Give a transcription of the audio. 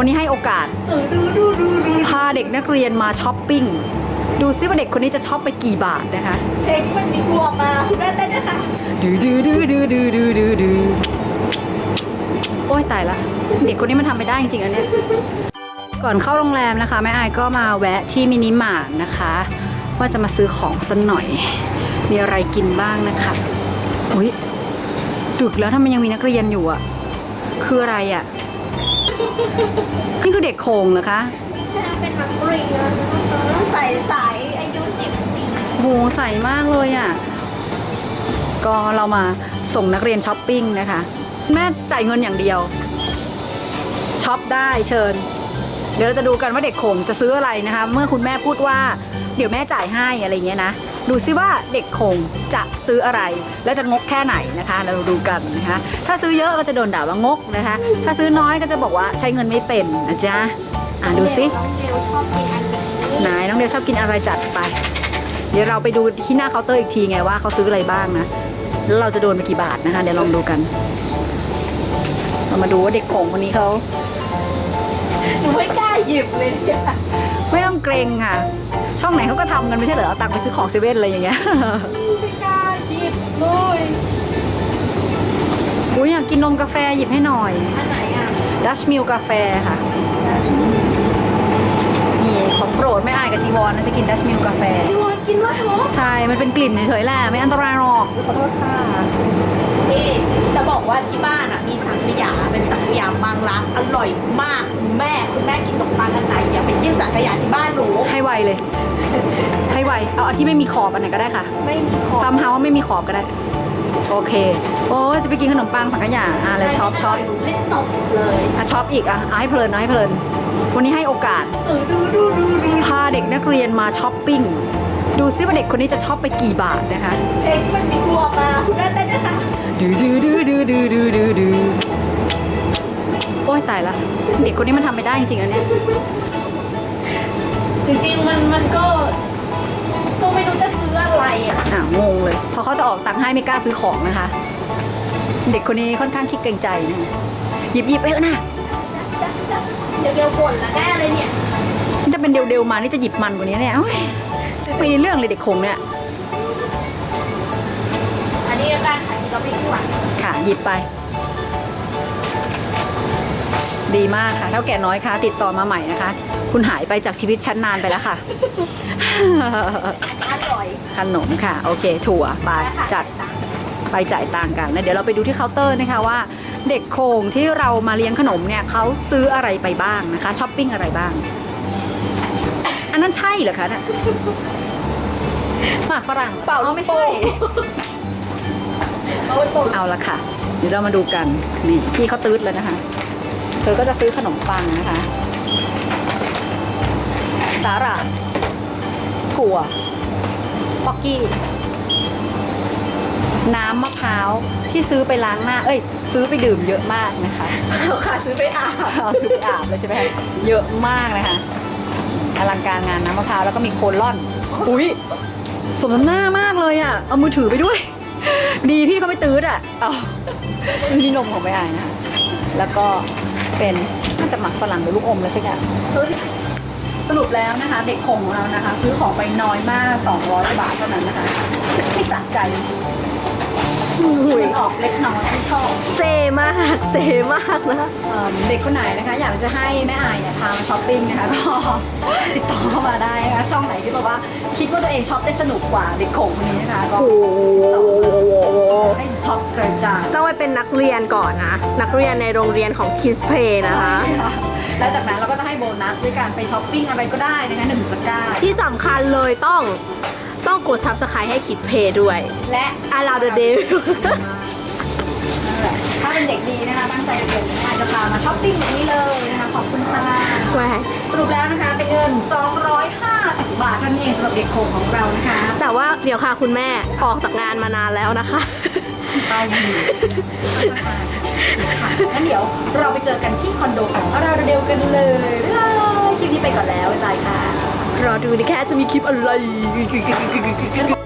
วันนี้ให้โอกาสพาเด็กนักเรียนมาช้อปปิ้ง ดูซิว่าเด็กคนนี้จะช็อปไปกี่บาทนะคะเพลงมันมีกลัวมาคุณแม่เต้นด้วยค่ะดูดูดูดูดูดูดูดูโอ้ยตายละเด็กคนนี้มันทำไม่ได้จริงๆอันเนี้ยก่อนเข้าโรงแรมนะคะแม่อายก็มาแวะที่มินิมาร์ทนะคะ ว่าจะมาซื้อของสักหน่อย มีอะไรกินบ้างนะคะอุ้ยดึกแล้วทำไมยังมีนักเรียนอยู่อะคืออะไรอะ นี่คือเด็กโขงเหรอคะใช่เป็นนักเรียนใส่ใสอายุสิบสี่โหใสมากเลยอะ ก็เรามาส่งนักเรียนช้อปปิ้งนะคะ แม่จ่ายเงินอย่างเดียว ช็อปได้เชิญ เดี๋ยวเราจะดูกันว่าเด็กโขงจะซื้ออะไรนะคะ เมื่อคุณแม่พูดว่า เดี๋ยวแม่จ่ายให้อะไรเงี้ยนะ ดูซิว่าเด็กโขงจะซื้ออะไร แล้วจะงกแค่ไหนนะคะ เราดูกันนะคะ ถ้าซื้อเยอะก็จะโดนด่าว่างกนะคะ ถ้าซื้อน้อยก็จะบอกว่าใช้เงินไม่เป็นนะจ๊ะอะดูซิน้องเดลชอบกินอันนี้ไหนน้องเดลชอบกินอะไรจัดไป เดี๋ยวเราไปดูที่หน้าเคาน์เตอร์อีกทีไงว่าเขาซื้ออะไรบ้างนะแล้วเราจะโดนไปกี่บาทนะคะ เดี๋ยวลองดูกัน เรามาดูว่าเด็กโขงคนนี้เขา หนูไม่กล้าหยิบเลยเนี่ยไม่ต้องเกรงค่ะ ช่องไหนเขาก็ทำกันไม่ใช่เหรอเอาตังค์ไปซื้อของเซเว่นอะไรอย่างเงี้ย ไม่กล้าหยิบเลยอุ้ยอยากกินนมกาแฟหยิบให้หน่อย อันไหนอะดัชมิลกาแฟค่ะ นี่ของโปรดไม่อายกับจีวอนนะจะกินดัชมิลกาแฟ จีวอนกินด้วยเหรอใช่ มันเป็นกลิ่นเฉยๆแหละไม่อันตรายหรอกขอโทษค่ะพี่ จะบอกว่าที่บ้านอะมีสังขยาเป็นสังขยาบางร้านอร่อยมากคุณแม่คุณแม่กินขนมปังอันไหนอย่าไปจิ้มสังขยาที่บ้านหนูให้ไวเลย ให้ไวเอาอันที่ไม่มีขอบอันไหนก็ได้ค่ะไม่มีของทำเฮาไม่มีขอบก็ได้ โอเค โอ้ยจะไปกินขนมปังสังขยาอะเลยช็อปช็อปหนูไม่ตกเลยอะช็อปอีกอะเอาให้เพลินเอาให้เพลิน วันนี้ให้โอกาสเออดูดูดูดูพาเด็กนักเรียนมาช้อปปิ้ง ดูซิว่าเด็กคนนี้จะช็อปไปกี่บาทนะคะเพลงมันมีกลัวมาคุณแม่เต้นด้วยค่ะดูดูดูดูดูดูดูดูโอ้ยตายละ เด็กคนนี้มันทำไม่ได้จริงๆอันเนี้ยจริงๆมันมันก็ ก็ไม่รู้จะซื้ออะไรอะ อ่างงเลย พอเขาจะออกตังค์ให้ไม่กล้าซื้อของนะคะ เด็กคนนี้ค่อนข้างขี้เกรงใจนะคะหยิบหยิบไปเถอะนะ เดี๋ยวเดี๋ยวบ่นละแน่เลยเนี่ย มันจะเป็นเดวๆมานี่จะหยิบมันกว่านี้เนี่ยโอ้ยไม่ได้เรื่องเลยเด็กคงเนี่ย อันนี้การขายที่เราไม่ขวัญค่ะ หยิบไป ดีมากค่ะ เท่าแก่น้อยค่ะติดต่อมาใหม่นะคะ คุณหายไปจากชีวิตชั้นนานไปแล้วค่ะ อร่อยขนมค่ะ โอเค ถั่วไปจัด ไปจ่ายตังค์กันแล้วเดี๋ยวเราไปดูที่เคาน์เตอร์นะคะว่า เด็กโคงที่เรามาเลี้ยงขนมเนี่ยเขาซื้ออะไรไปบ้างนะคะช้อปปิ้งอะไรบ้างอั นนั้นใช่เหรอคะเนี่ยหมากฝรั่งเปล่าอ๋อไม่ใช่ เอาไปป่นเอาละค่ะ เดี๋ยวเรามาดูกัน นี่พี่เขาตืดแล้วนะคะ เธอก็จะซื้อขนมปังนะคะ สาหร่ายถั่วป๊อกกี้ น้ำมะพร้าวที่ซื้อไปล้างหน้า เอ้ย ซื้อไปดื่มเยอะมากนะคะ เอาค่ะซื้อไปอาบเอาซื้อไปอาบเลยใช่ไหมคะเยอะมากนะคะ อลังการงานน้ำมะพร้าวแล้วก็มีโคนล่อน อุ้ยสมน้ำหน้ามากเลยอะ เอามือถือไปด้วย ดีพี่เขาไม่ตื้ดอะ เอานี่นมของไม่อายนะคะแล้วก็เป็นน่าจะหมักฝรั่งหรือลูกอมอะไรสักอย่างเฮ้ยสรุปแล้วนะคะ เด็กคงของเรานะคะ ซื้อของไปน้อยมาก 200 บาทเท่านั้นนะคะ ไม่สะใจมัน ออกเล็กน้อยไม่ชอบเจมากเจมากนะ เอ่อเด็กคนไหนนะคะ อยากจะให้แม่อายเนี่ยพามาช้อปปิ้งนะคะ ก็ติดต่อเข้ามาได้นะคะช่องไหนที่แบบว่าคิดว่าตัวเองช็อปได้สนุกกว่าเด็กโขงคนนี้นะคะก็โอ้โหให้ช็อปกระจายต้องไปเป็นนักเรียนก่อนนะ นักเรียนในโรงเรียนของคิสเพย์นะคะ แล้วจากนั้นเราก็จะให้โบนัสด้วยการไปช้อปปิ้งอะไรก็ได้นะคะหนึ่งตะกร้าที่สำคัญเลยต้อง ต้องกด subscribe ให้คิดเพย์ด้วย และ Allow the day นั่นแหละถ้าเป็นเด็กดีนะคะตั้งใจเรียนนะคะจะพามาช้อปปิ้งแบบนี้เลยนะคะขอบคุณค่ะแหวสรุปแล้วนะคะเป็นเงิน 250 บาทเท่านั้นเองสำหรับเด็กโขงของเรานะคะ แต่ว่าเดี๋ยวค่ะคุณแม่ออกจากงานมานานแล้วนะคะเต้าหู้ค่ะงั้นเดี๋ยวเราไปเจอกันที่คอนโดของเราเดียวกันเลย รอดูนะคะจะมีคลิปอะไร